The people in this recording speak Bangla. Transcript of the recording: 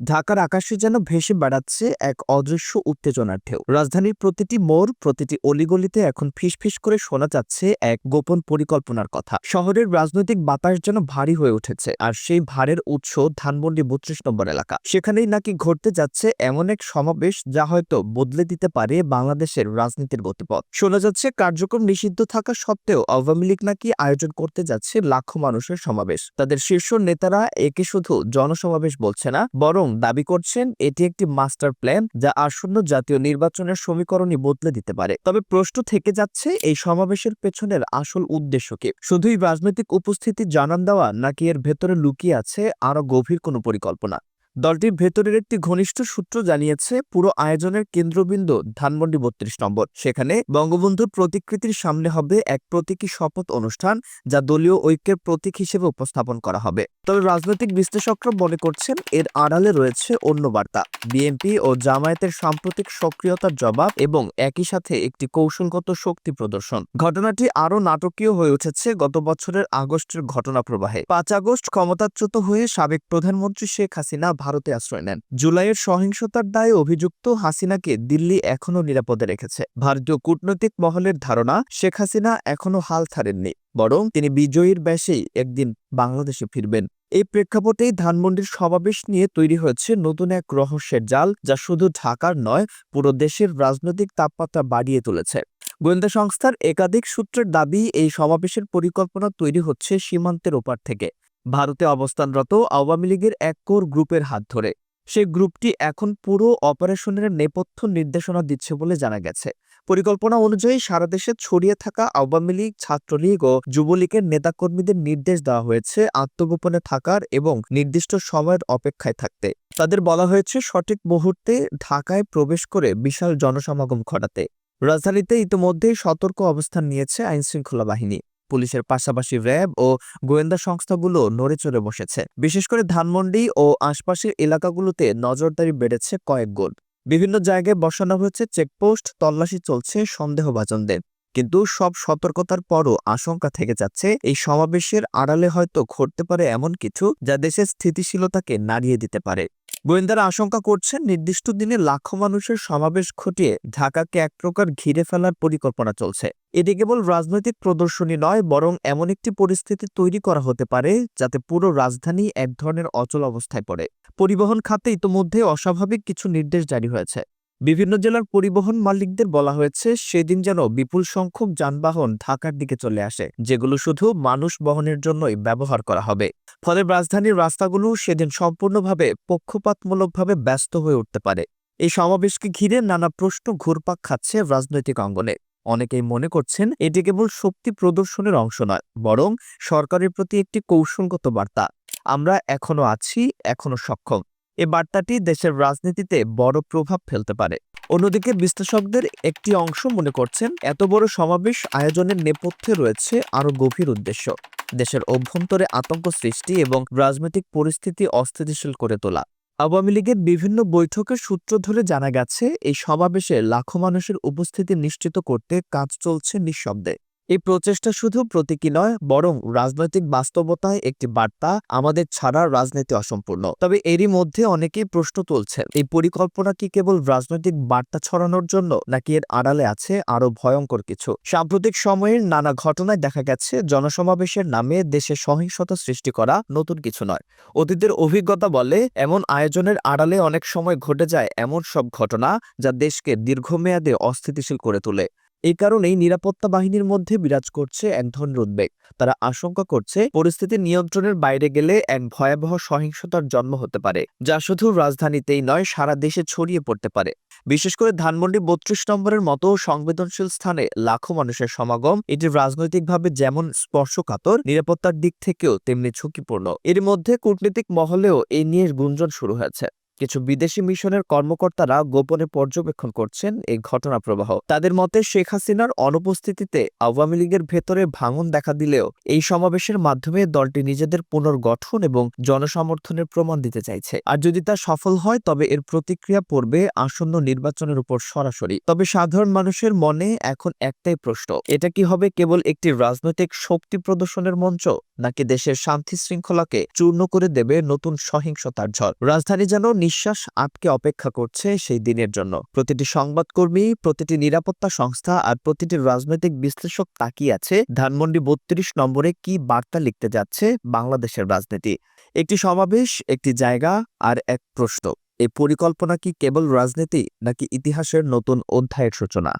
ঢাকার আকাশে যেন ভেসে বেড়াচ্ছে এক অদৃশ্য উত্তেজনার ঢেউ। রাজধানীর প্রতিটি মোড়, প্রতিটি অলিগলিতে এখন ফিসফিস করে শোনা যাচ্ছে এক গোপন পরিকল্পনার কথা। শহরের রাজনৈতিক বাতাস যেন ভারী হয়ে উঠেছে, আর সেই ভারের উৎস ধানমন্ডি বত্রিশ নম্বর এলাকা। সেখানেই নাকি ঘটতে যাচ্ছে এমন এক সমাবেশ যা হয়তো বদলে দিতে পারে বাংলাদেশের রাজনীতির গতিপথ। শোনা যাচ্ছে কার্যক্রম নিষিদ্ধ থাকা সত্ত্বেও আওয়ামী লীগ নাকি আয়োজন করতে যাচ্ছে লাখো মানুষের সমাবেশ। তাদের শীর্ষ নেতারা একে শুধু জনসমাবেশ বলছে না, বরং দাবি করছেন, এটি একটি মাস্টার প্ল্যান যা আসন্ন জাতীয় নির্বাচনের সমীকরণই বদলে দিতে পারে। তবে প্রশ্ন থেকে যাচ্ছে, এই সমাবেশের পেছনের আসল উদ্দেশ্য কি? শুধুই রাজনৈতিক উপস্থিতি জানান দেওয়া নাকি এর ভেতরে লুকিয়ে আছে আরও গভীর কোনো পরিকল্পনা? দলটির ভেতরের একটি ঘনিষ্ঠ সূত্র জানিয়েছে, পুরো আয়োজনের কেন্দ্রবিন্দু ধানমন্ডি বত্রিশ নম্বর। সেখানে বঙ্গবন্ধুর প্রতিকৃতির সামনে হবে এক প্রতীকী শপথ অনুষ্ঠান, যা দলীয় ঐক্যের প্রতীক হিসেবে উপস্থাপন করা হবে। তবে রাজনৈতিক বিশ্লেষকরা মনে করছেন, এর আড়ালে রয়েছে অন্য বার্তা। বিএনপি ও জামায়াতের সাম্প্রতিক সক্রিয়তার জবাব এবং একই সাথে একটি কৌশলগত শক্তি প্রদর্শন। ঘটনাটি আরও নাটকীয় হয়ে উঠেছে গত বছরের আগস্টের ঘটনা প্রবাহে পাঁচ আগস্ট ক্ষমতাচ্যুত হয়ে সাবেক প্রধানমন্ত্রী শেখ হাসিনা ভারতে আশ্রয় নেন। জুলাইয়ের সহিংসতার দায়ে অভিযুক্ত হাসিনাকে দিল্লি এখনও নিরাপদে রেখেছে। ভারতীয় কূটনৈতিক মহলের ধারণা, শেখ হাসিনা এখনও হাল ছাড়েননি, বরং তিনি বিজয়ীর বেশেই একদিন বাংলাদেশে ফিরবেন। এই প্রেক্ষাপটেই ধানমন্ডির সমাবেশ নিয়ে তৈরি হয়েছে নতুন এক রহস্যের জাল, যা শুধু ঢাকার নয়, পুরো দেশের রাজনৈতিক তাপমাত্রা বাড়িয়ে তুলেছে। গোয়েন্দা সংস্থার একাধিক সূত্রের দাবি, এই সমাবেশের পরিকল্পনা তৈরি হচ্ছে সীমান্তের ওপার থেকে। ভারতে অবস্থানরত আওয়ামী লীগের এক কোর গ্রুপের হাত ধরে। সে গ্রুপটি এখন পুরো অপারেশনের নেপথ্য নির্দেশনা দিচ্ছে বলে জানা গেছে। পরিকল্পনা অনুযায়ী সারা দেশে ছড়িয়ে থাকা আওয়ামী লীগ, ছাত্রলীগ ও যুবলীগের নেতাকর্মীদের নির্দেশ দেওয়া হয়েছে আত্মগোপনে থাকার এবং নির্দিষ্ট সময়ের অপেক্ষায় থাকতে। তাদের বলা হয়েছে সঠিক মুহূর্তে ঢাকায় প্রবেশ করে বিশাল জনসমাগম ঘটাতে। রাজধানীতে ইতিমধ্যেই সতর্ক অবস্থান নিয়েছে আইনশৃঙ্খলা বাহিনী। পুলিশের পাশাপাশি র্যাব ও গোয়েন্দা সংস্থাগুলো নড়ে চড়ে বসেছে। বিশেষ করে ধানমন্ডি ও আশপাশের এলাকাগুলোতে নজরদারি বেড়েছে কয়েক গুণ বিভিন্ন জায়গায় বসানো হয়েছে চেকপোস্ট, তল্লাশি চলছে সন্দেহভাজনদের। কিন্তু সব সতর্কতার পরও আশঙ্কা থেকে যাচ্ছে, এই সমাবেশের আড়ালে হয়তো ঘটতে পারে এমন কিছু যা দেশের স্থিতিশীলতাকে নাড়িয়ে দিতে পারে। গোয়েন্দারা আশঙ্কা করছেন নির্দিষ্ট দিনে লাখো মানুষের সমাবেশ ঘটিয়ে ঢাকাকে এক প্রকার ঘিরে ফেলার পরিকল্পনা চলছে। এটি কেবল রাজনৈতিক প্রদর্শনী নয়, বরং এমন একটি পরিস্থিতি তৈরি করা হতে পারে, যাতে পুরো রাজধানী এক ধরনের অচল অবস্থায় পড়ে। পরিবহন খাতে ইতোমধ্যে অস্বাভাবিক কিছু নির্দেশ জারি হয়েছে। বিভিন্ন জেলার পরিবহন মালিকদের বলা হয়েছে, সেদিন যেন বিপুল সংখ্যক যানবাহন ঢাকার দিকে চলে আসে, যেগুলো শুধু মানুষ বহনের জন্যই ব্যবহার করা হবে। ফলে রাজধানীর রাস্তাগুলো সেদিন সম্পূর্ণভাবে পক্ষপাতমূলকভাবে ব্যস্ত হয়ে উঠতে পারে। এই সমাবেশকে ঘিরে নানা প্রশ্ন ঘুরপাক খাচ্ছে রাজনৈতিক অঙ্গনে। অনেকেই মনে করছেন, এটি কেবল শক্তি প্রদর্শনের অংশ নয়, বরং সরকারের প্রতি একটি কৌশলগত বার্তা। আমরা এখনও আছি, এখনও সক্ষম। এ বার্তাটি দেশের রাজনীতিতে বড় প্রভাব ফেলতে পারে। অন্যদিকে বিশ্লেষকদের একটি অংশ মনে করছেন, এত বড় সমাবেশ আয়োজনের নেপথ্যে রয়েছে আরও গভীর উদ্দেশ্য। দেশের অভ্যন্তরে আতঙ্ক সৃষ্টি এবং রাজনৈতিক পরিস্থিতি অস্থিতিশীল করে তোলা। আওয়ামী লীগের বিভিন্ন বৈঠকের সূত্র ধরে জানা গেছে, এই সমাবেশে লাখো মানুষের উপস্থিতি নিশ্চিত করতে কাজ চলছে নিঃশব্দে। এই প্রচেষ্টা শুধু প্রতীকী নয়, বরং রাজনৈতিক বাস্তবতায় একটি বার্তা আমাদের ছাড়া রাজনীতি অসম্পূর্ণ। তবে এরই মধ্যে অনেকেই প্রশ্ন তুলছেন, এই পরিকল্পনা কি কেবল রাজনৈতিক বার্তা ছড়ানোর জন্য, নাকি এর আড়ালে আছে আরও ভয়ঙ্কর কিছু? সাম্প্রতিক সময়ের নানা ঘটনায় দেখা গেছে, জনসমাবেশের নামে দেশে সহিংসতা সৃষ্টি করা নতুন কিছু নয়। অতীতের অভিজ্ঞতা বলে, এমন আয়োজনের আড়ালে অনেক সময় ঘটে যায় এমন সব ঘটনা যা দেশকে দীর্ঘমেয়াদে অস্থিতিশীল করে তোলে। এই কারণেই নিরাপত্তা বাহিনীর মধ্যে বিরাজ করছে এক ধরনের উদ্বেগ। তারা আশঙ্কা করছে পরিস্থিতি নিয়ন্ত্রণের বাইরে গেলে এক ভয়াবহ সহিংসতার জন্ম হতে পারে, যা শুধু রাজধানীতেই নয়, সারা দেশে ছড়িয়ে পড়তে পারে। বিশেষ করে ধানমন্ডি বত্রিশ নম্বরের মতো সংবেদনশীল স্থানে লাখো মানুষের সমাগম, এটি রাজনৈতিকভাবে যেমন স্পর্শকাতর, নিরাপত্তার দিক থেকেও তেমনি ঝুঁকিপূর্ণ। এর মধ্যে কূটনীতিক মহলেও এই নিয়ে গুঞ্জন শুরু হয়েছে। কিছু বিদেশি মিশনের কর্মকর্তারা গোপনে পর্যবেক্ষণ করছেন এই ঘটনা প্রবাহ তাদের মতে, শেখ হাসিনার অনুপস্থিতিতে আওয়ামী লীগের ভেতরে ভাঙন দেখা দিলেও এই সমাবেশের মাধ্যমে দলটি নিজেদের পুনর্গঠন এবং জনসমর্থনের প্রমাণ দিতে চাইছে। আর যদি তা সফল হয়, তবে এর প্রতিক্রিয়া পড়বে আসন্ন নির্বাচনের উপর সরাসরি। তবে সাধারণ মানুষের মনে এখন একটাই প্রশ্ন, এটা কি হবে কেবল একটি রাজনৈতিক শক্তি প্রদর্শনের মঞ্চ? নাকি দেশের শান্তি শৃঙ্খলাকে চূর্ণ করে দেবে নতুন সহিংসতার ঝড়? রাজধানী যেন নিঃশ্বাস আটকে অপেক্ষা করছে সেই দিনের জন্য। প্রতিটি সংবাদকর্মী, প্রতিটি নিরাপত্তা সংস্থা আর প্রতিটি রাজনৈতিক বিশ্লেষক তাকিয়ে আছে ধানমন্ডি বত্রিশ নম্বরে কি বার্তা লিখতে যাচ্ছে বাংলাদেশের রাজনীতি। একটি সমাবেশ, একটি জায়গা আর এক প্রশ্ন। এই পরিকল্পনা কি কেবল রাজনীতি নাকি ইতিহাসের নতুন অধ্যায়ের সূচনা?